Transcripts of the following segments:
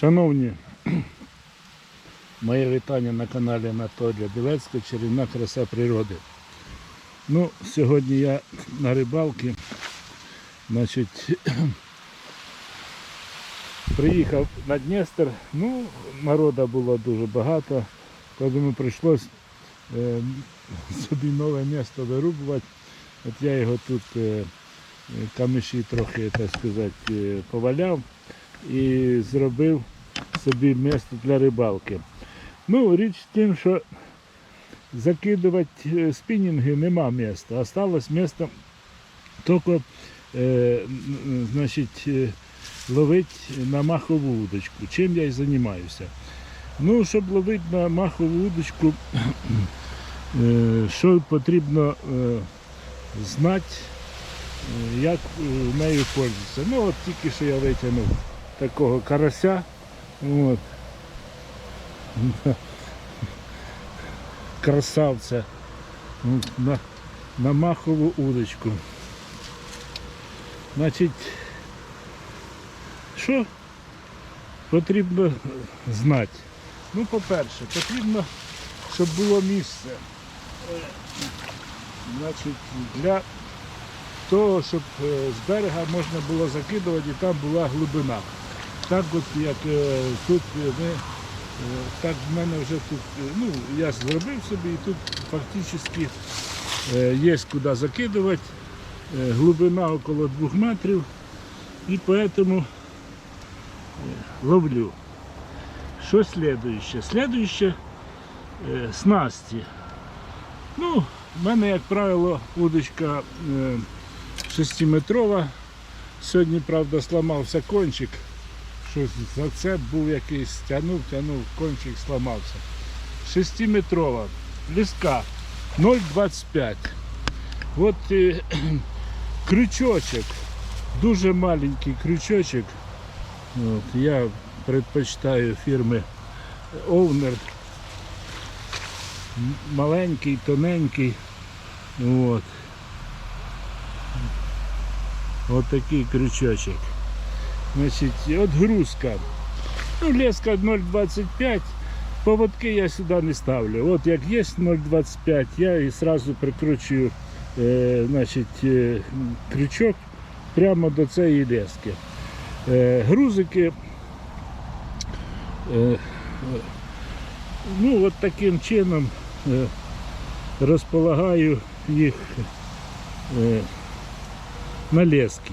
Шановні, моє вітання на каналі Анатолія Білецького Чарівна краса природи. Ну, сьогодні я на рибалці. Значить, приїхав на Дністер. Ну, народу було дуже багато, тому прийшлось е, собі нове місто вирубувати. От я його тут е, камиші трохи, так сказати, е, поваляв і зробив собі місце для рибалки. Ну, річ в тим, що закидувати е, спінінги нема місця. Осталось місце тільки е, значить, е, ловити на махову удочку, чим я і займаюся. Ну, щоб ловити на махову удочку, е, що потрібно знати, як нею пользуватися. Ну, от тільки що я витягнув такого карася. От. Красавця. На, на махову удочку. Значить, що потрібно знати? Ну, по-перше, потрібно, щоб було місце. Значить, для того, щоб е, з берега можна було закидувати і там була глибина. Так от як е, тут е, ми, е, так в мене вже тут, е, ну я зробив собі і тут фактично е, є куди закидувати. Е, Глибина около 2 метрів і поэтому е, ловлю. Що слідуюче? Слідуюче е, снасті. Ну, в мене, як правило, удочка е, 6-метрова. Сьогодні, правда, сламався кончик. Щось за це був якийсь тянув, тянув, кончик сламався. 6-метрова, ліска 0,25. От е, крючочок, дуже маленький крючочок. От, я предпочитаю фірми Овнер. Маленький, тоненький. От. От такий крючочок. Значить, отгрузка. Ну, леска 0,25. Поводки я сюди не ставлю. От як є 0,25, я і одразу прикручую е, значить, е, крючок прямо до цієї лески. Е, грузики. Е, ну, от таким чином е, розполагаю їх е, на лески.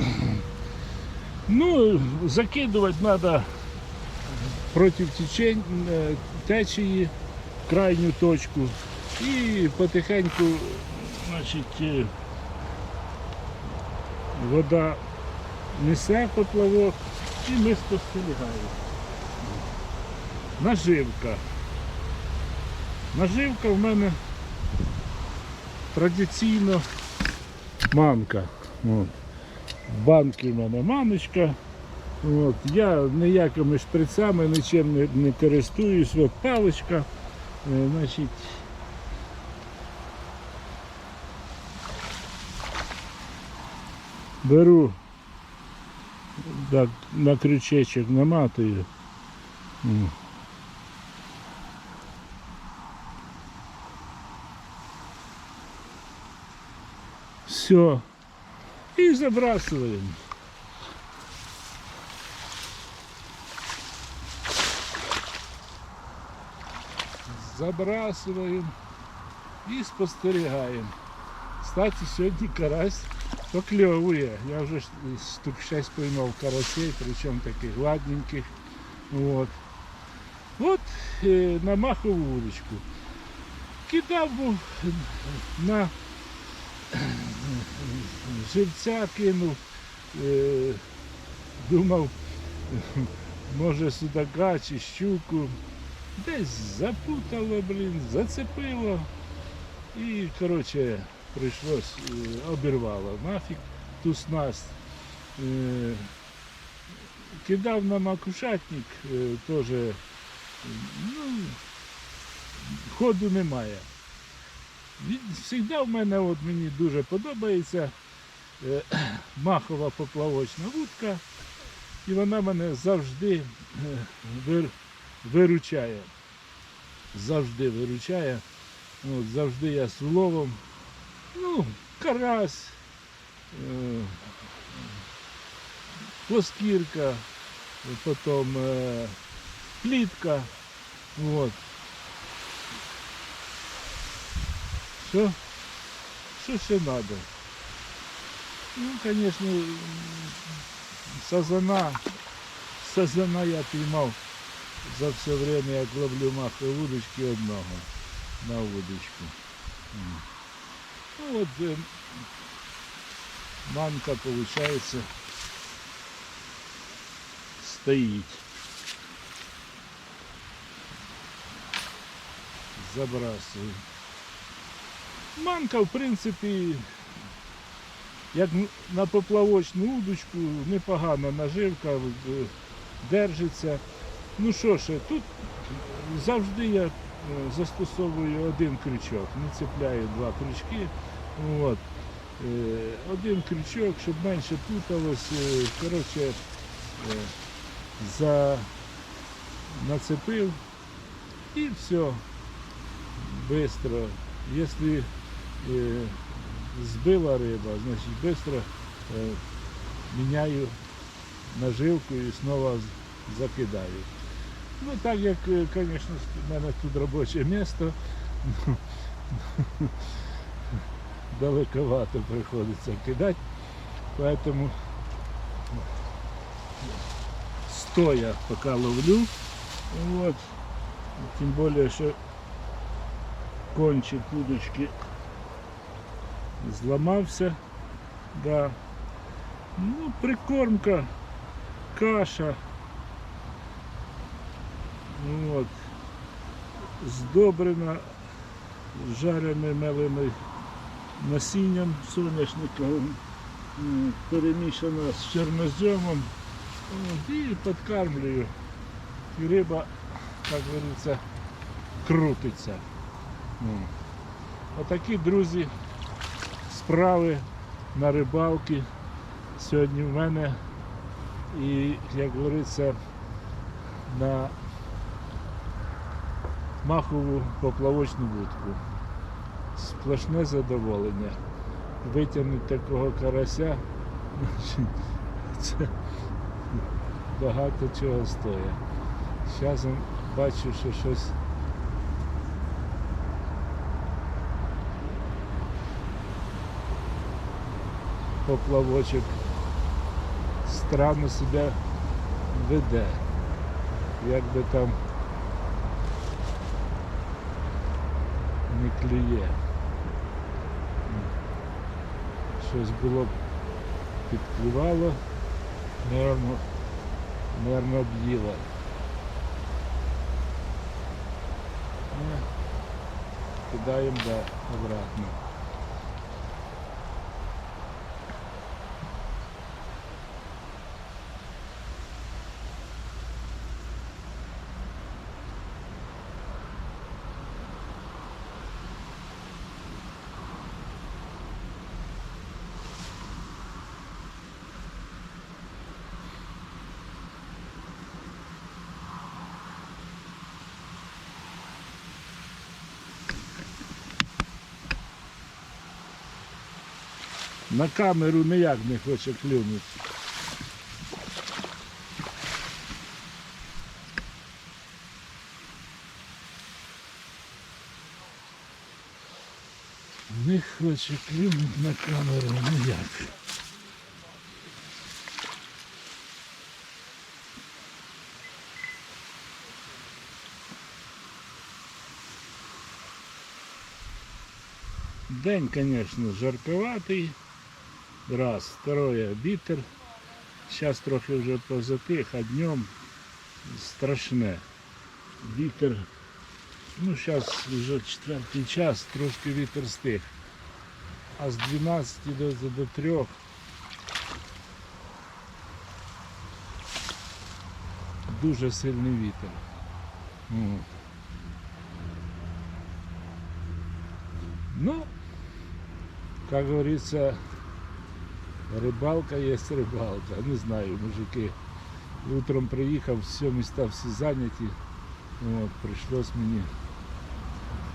Ну, закидувати треба проти течень, е, течії крайню точку і потихеньку значить, е, вода несе поплавок і ми спостерігаємо. Наживка. Наживка в мене традиційно манка. От. Банки в мене маночка. От. Я ніякими шприцями нічим не, не користуюсь. От паличка. Е, значить, беру так, на крючечок наматую. Все. И забрасываем. Забрасываем и спостерігаємо. Кстати, сьогодні карась покльовує. Я вже штук 6 поймав карасей, причому таких гладненьких. От. От е, на удочку. Кидав був на живця кинув, е, думав, може судака чи щуку. Десь запутало, блін, зацепило. І, коротше, прийшлось, е, обірвало нафіг ту снасть. Е, кидав на макушатник, теж, ну, ходу немає. Завжди в мене от мені дуже подобається е, махова поплавочна вудка. І вона мене завжди е, вир- виручає. Завжди виручає. От, завжди я з уловом. Ну, карась, е, плоскірка, потім е, плітка. Вот. Що? Що ще треба? Ну, звісно, сазана. Сазана я піймав за все время, як ловлю махові вудочки одного на вудочку. М. Ну от е, манка, виходить, стоїть. Забрасую. Манка, в принципі, як на поплавочну удочку, непогана наживка, е, держиться. Ну що ж, тут завжди я е, застосовую один крючок, не цепляю два крючки. От. Е, Один крючок, щоб менше путалось. Коротше, за... нацепив і все. Быстро. Если э, сбила рыба, значит быстро э, меняю наживку і снова з- закидаю. Ну так як, е, звісно, в мене тут робоче місто, далековато приходиться кидати, поэтому стоя пока ловлю. Вот. Тем более, что кончик удочки зламався. Да. Ну, прикормка, каша. От. Здобрена жареним меленим насінням соняшниковим, перемішана з чорноземом. І підкармлюю. І риба, як говориться, крутиться. Отакі, друзі, справи на рибалки сьогодні в мене. І, як говориться, на махову поплавочну вудку. Сплошне задоволення. Витягнути такого карася, це багато чого стоїть. Зараз бачу, що щось поплавочок странно себе веде. Як би там не клює. Щось було підклювало, нервно, нервно б'їло. Е, Кидаємо да, обратно. На камеру ніяк не хоче клюнути. Не хоче клюнути на камеру ніяк. День, конечно, жарковатый. Раз. Второе, вітер. Сейчас трохи вже позатих, а днем страшне. Вітер. Ну, зараз вже четвертий час, трошки вітер стих. А з 12 до, до 3 дуже сильний вітер. От. Ну, как говорится, рыбалка есть рыбалка. Не знаю, мужики, Утром приїхав, все, міста всі зайняті. От, прийшлось мені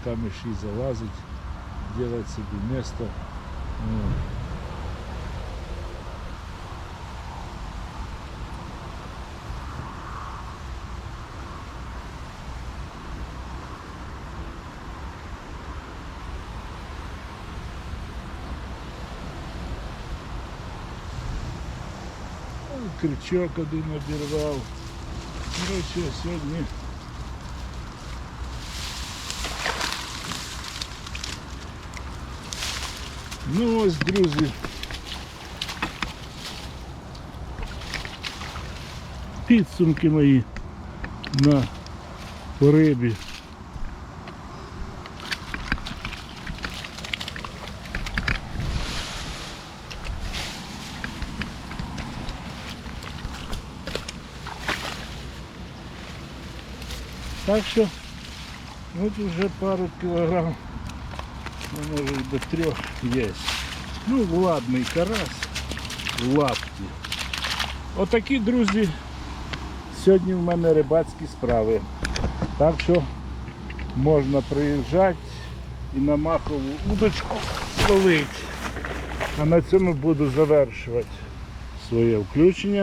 в камеші залазити, робити собі місто. От. Крючок один обірвав. Коротше, сьогодні Ну ось, друзі. Підсумки мої на рибі. Так що от вже пару кілограм, ну, може до трьох є. Ну, ладний карась, лапті. Отакі, друзі, сьогодні в мене рибацькі справи. Так що можна приїжджати і на махову удочку ловити. А на цьому буду завершувати своє включення.